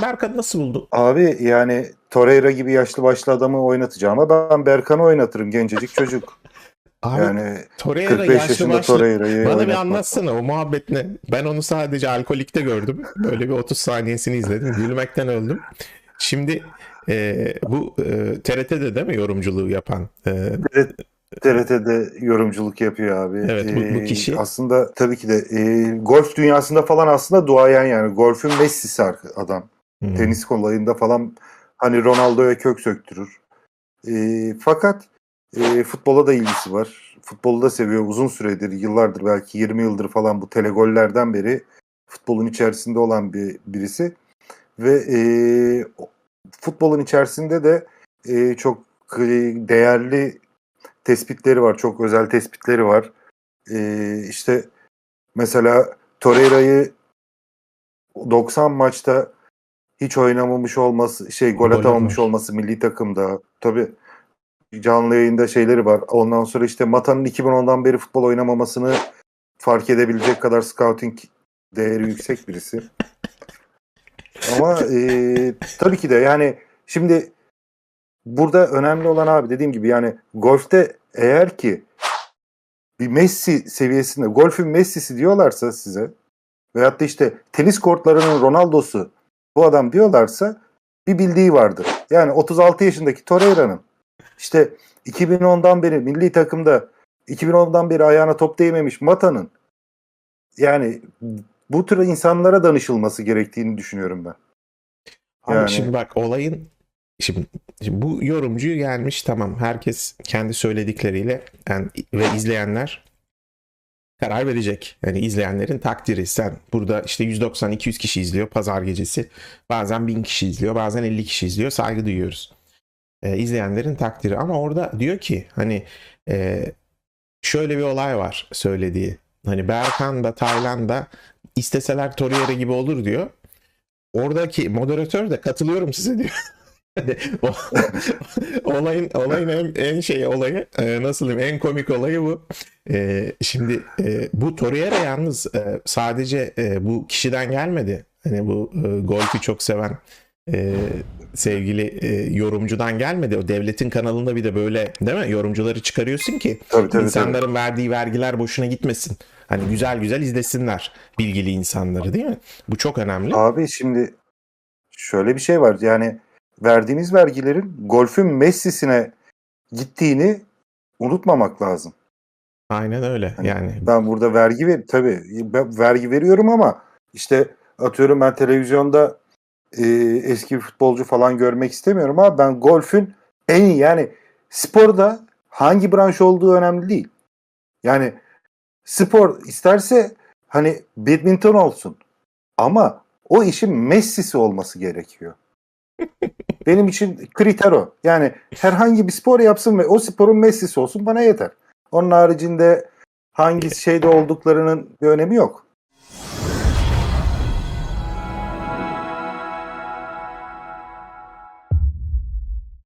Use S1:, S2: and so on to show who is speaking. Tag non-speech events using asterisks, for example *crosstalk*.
S1: Sen Berkan'ı nasıl buldun?
S2: Abi yani Torreira gibi yaşlı başlı adamı oynatacağıma ben Berkan'ı oynatırım gencecik çocuk.
S1: Abi
S2: yani
S1: Torreira
S2: 45
S1: yaşlı
S2: yaşında
S1: başlı.
S2: Torreira'yı
S1: Bana bir
S2: oynatmak.
S1: anlatsana o muhabbet ne? Ben onu sadece alkolikte gördüm. Böyle bir 30 saniyesini izledim. Gülmekten öldüm. Şimdi e, bu e, TRT'de değil mi yorumculuğu yapan? E,
S2: TRT'de yorumculuk yapıyor abi.
S1: Evet, bu- bu
S2: Ee,
S1: kişi-
S2: Aslında tabii ki de e, golf dünyasında falan aslında duayen yani. Golfün Messi'si adam.
S1: Hmm,
S2: Tenis kolayında falan hani Ronaldo'ya kök söktürür. E, fakat e, futbola da ilgisi var. Futbolu da seviyor uzun süredir, yıllardır belki 20 yıldır falan bu telegollerden beri futbolun içerisinde olan bir birisi. Ve e, futbolun içerisinde de e, çok e, değerli tespitleri var. Çok özel tespitleri var. E, işte mesela Torreira'yı 90 maçta hiç oynamamış olması, şey gol
S1: Gol
S2: atamamış
S1: atmamış.
S2: olması milli takımda. Tabii canlı yayında şeyleri var. Ondan sonra işte Mata'nın 2010'dan beri futbol oynamamasını fark edebilecek kadar scouting değeri yüksek birisi. Ama e, tabii ki de yani şimdi burada önemli olan abi dediğim gibi yani golfte eğer ki bir Messi seviyesinde golfün Messi'si diyorlarsa size veyahut da işte tenis kortlarının Ronaldo'su bu adam diyorlarsa bir bildiği vardır. Yani 36 yaşındaki Torreira'nın işte 2010'dan beri milli takımda 2010'dan beri ayağına top değmemiş Mata'nın yani bu tür insanlara danışılması gerektiğini düşünüyorum ben. Yani-
S1: şimdi bak olayın şimdi, şimdi bu yorumcu gelmiş tamam herkes kendi söyledikleriyle yani, ve izleyenler karar verecek. Yani izleyenlerin takdiri. Sen burada işte 190-200 kişi izliyor pazar gecesi. Bazen 1000 kişi izliyor, bazen 50 kişi izliyor. Saygı duyuyoruz. Ee, izleyenlerin takdiri. Ama orada diyor ki hani e, şöyle bir olay var söylediği. Hani Berkan da Taylan da isteseler Torreira gibi olur diyor. Oradaki moderatör de katılıyorum size diyor. *laughs* Olayın olayın en, en şey olayı e, nasıl diyeyim en komik olayı bu. E, şimdi e, bu Torreira yalnız e, sadece e, bu kişiden gelmedi. Hani bu e, golfü çok seven e, sevgili e, yorumcudan gelmedi. O devletin kanalında bir de böyle değil mi? Yorumcuları çıkarıyorsun ki
S2: Tabii tabii. tabii.
S1: insanların verdiği vergiler boşuna gitmesin. Hani güzel güzel izlesinler bilgili insanları değil mi? Bu çok önemli.
S2: Abi şimdi şöyle bir şey var. Yani verdiğimiz vergilerin golfün Messi'sine gittiğini unutmamak lazım.
S1: Aynen öyle.
S2: Hani
S1: Yani
S2: Ben burada vergi ver tabii ben vergi veriyorum ama işte atıyorum ben televizyonda e, eski bir futbolcu falan görmek istemiyorum ama ben golfün en iyi yani sporda hangi branş olduğu önemli değil. Yani spor isterse hani badminton olsun ama o işin Messi'si olması gerekiyor. Benim için kriter o. Yani herhangi bir spor yapsın ve o sporun Messi'si olsun bana yeter. Onun haricinde hangi şeyde olduklarının bir önemi yok.